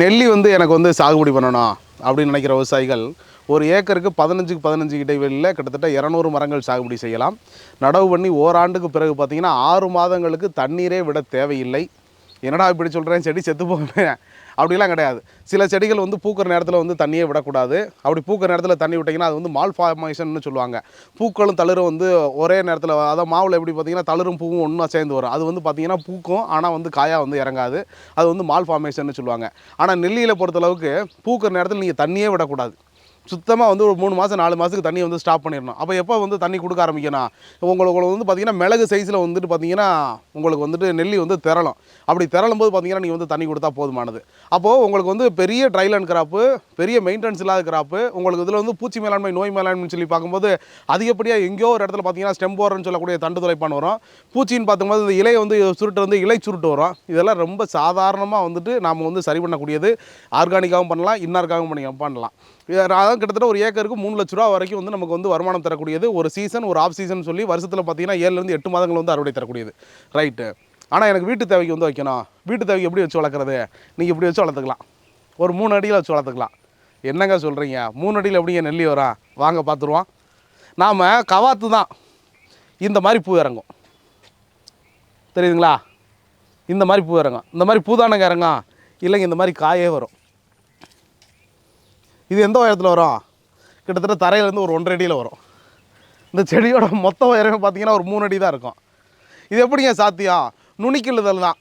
நெல்லி வந்து எனக்கு வந்து சாகுபடி பண்ணணும் அப்படின்னு நினைக்கிற விவசாயிகள் ஒரு ஏக்கருக்கு பதினஞ்சுக்கு பதினஞ்சு இடைவெளியில் கிட்டத்தட்ட இரநூறு மரங்கள் சாகுபடி செய்யலாம். நடவு பண்ணி ஓராண்டுக்கு பிறகு பார்த்தீங்கன்னா ஆறு மாதங்களுக்கு தண்ணீரே விட தேவையில்லை. என்னடா இப்படி சொல்கிறேன் செடி செத்து போகிறேன் அப்படிலாம் கிடையாது. சில செடிகள் வந்து பூக்கிற நேரத்தில் வந்து தண்ணியே விடக்கூடாது. அப்படி பூக்கிற நேரத்தில் தண்ணி விட்டிங்கன்னா அது வந்து மால் ஃபார்மேஷன் சொல்லுவாங்க. பூக்களும் தளிரும் வந்து ஒரே நேரத்தில் அதாவது மாவில் எப்படி பார்த்தீங்கன்னா தளிரும் பூவும் ஒன்றா சேர்ந்து வரும். அது வந்து பார்த்தீங்கன்னா பூக்கும் ஆனால் வந்து காயாக வந்து இறங்காது. அது வந்து மால் ஃபார்மேஷன் சொல்லுவாங்க. ஆனால் நெல்லியில் பொறுத்தளவுக்கு பூக்கிற நேரத்தில் நீங்கள் தண்ணியே விடக்கூடாது. சுத்தமாக வந்து ஒரு மூணு மாதம் நாலு மாதத்துக்கு தண்ணி வந்து ஸ்டாப் பண்ணிடணும். அப்போ எப்போ வந்து தண்ணி கொடுக்க ஆரம்பிக்கணும் உங்களுக்கு உங்களுக்கு வந்து பார்த்தீங்கன்னா மிளகு சைஸில் வந்துட்டு பார்த்தீங்கன்னா உங்களுக்கு வந்துட்டு நெல்லி வந்து திரளும். அப்படி திரளும் போது பார்த்திங்கன்னா நீங்கள் வந்து தண்ணி கொடுத்தா போதுமானது. அப்போது உங்களுக்கு வந்து பெரிய ட்ரைலன் கிராப்பு பெரிய மெயின்டெனன்ஸ் இல்லாத கிராப்பு உங்களுக்கு இதில் வந்து பூச்சி மேலாண்மை நோய் மேலாண்மைன்னு சொல்லி பார்க்கும்போது அதிகப்படியாக எங்கேயோ ஒரு இடத்துல பார்த்திங்கன்னா ஸ்டெம் போரன்னு சொல்லக்கூடிய தண்டு துளைப்பான் வரும். பூச்சின்னு பார்க்கும்போது இந்த இலை வந்து சுருட்டு வந்து இலை சுருட்டு வரும். இதெல்லாம் ரொம்ப சாதாரணமாக வந்துட்டு நாம் வந்து சரி பண்ணக்கூடியது. ஆர்கானிக்காகவும் பண்ணலாம் இன்னார்காகவும் பண்ணி பண்ணலாம். அதான் கிட்டத்தட்ட ஒரு ஏக்கருக்கு மூணு லட்ச ரூபா வரைக்கும் வந்து நமக்கு வந்து வருமானம் தரக்கூடியது. ஒரு சீசன் ஒரு ஆஃப் சீசன் சொல்லி வருஷத்தில் பார்த்தீங்கன்னா ஏழுலேருந்து எட்டு மாதங்கள் வந்து அறுவடை தரக்கூடியது. ரைட்டு ஆனால் எனக்கு வீட்டு தேவைக்கு வந்து வைக்கணும். வீட்டு தேவைக்கு எப்படி வச்சு வளர்க்குறது? நீங்கள் இப்படி வச்சு வளர்த்துக்கலாம். ஒரு மூணு அடியில் வச்சு வளர்த்துக்கலாம். என்னங்க சொல்கிறீங்க மூணு அடியில் எப்படிங்க நெல்லி வரா வாங்க பார்த்துருவோம் நாம் கவாத்து தான். இந்த மாதிரி பூ இறங்கும். தெரியுதுங்களா? இந்த மாதிரி பூ இறங்கும். இந்த மாதிரி பூதானங்க இறங்கும். இல்லைங்க இந்த மாதிரி காயே வரும். இது எந்த உயரத்தில் வரும்? கிட்டத்தட்ட தரையிலேருந்து ஒரு ஒன்றரை அடியில் வரும். இந்த செடியோட மொத்த உயரமே பார்த்தீங்கன்னா ஒரு மூணு அடி தான் இருக்கும். இது எப்படிங்க சாத்தியம்? நுனிக்கிழுதல் தான்.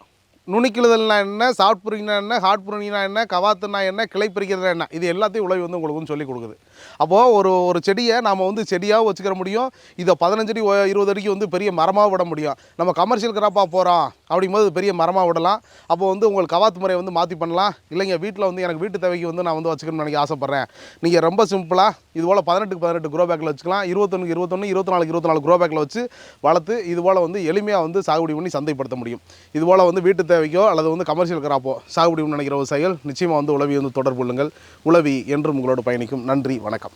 நுனிக்கிழுதல்னா என்ன? சாஃப்ட் என்ன? ஹார்ட் புரிங்கன்னா என்ன? கவாத்துனா என்ன? கிளை பறிக்கிறதுனா என்ன? இது எல்லாத்தையும் உழவி வந்து உங்களுக்கு வந்து சொல்லி கொடுக்குது. அப்போது ஒரு ஒரு செடியை நாம் வந்து செடியாக வச்சுக்கிற முடியும். இதை பதினஞ்சு அடி இருபது அடிக்கு வந்து பெரிய மரமாக விட முடியும். நம்ம கமர்ஷியல் கிராப்பாக போகிறோம் அப்படிங்கும்போது பெரிய மரமாக விடலாம். அப்போ வந்து உங்களுக்கு கவாத்து முறையை வந்து மாற்றி பண்ணலாம். இல்லைங்க வீட்டில் வந்து எனக்கு வீட்டு தேவைக்கு வந்து நான் வந்து வச்சுக்கணும்னு எனக்கு ஆசைப்பட்றேன். நீங்கள் ரொம்ப சிம்பிளாக இது போல் பதினெட்டுக்கு பதினெட்டு க்ரோ பேக்கில் வச்சுக்கலாம். இருபத்தொன்னுக்கு இருபத்தொன்று இருபத்தி நாலு இருபத்தி நாலு க்ரோ பேக்கில் வச்சு வளர்த்து இது போல் வந்து எளிமையாக வந்து சாகுபடி பண்ணி சந்தைப்படுத்த முடியும். இது போல் வந்து வீட்டு தேவைக்கோ அல்லது வந்து கமர்ஷியல் கிராப்போ சாகுபடி பண்ண நினைக்கிற விவசாயிகள் நிச்சயமாக வந்து உளவி வந்து தொடர்பு கொள்ளுங்கள். உளவி என்றும் உங்களோடு பயணிக்கும். நன்றி வணக்கம்.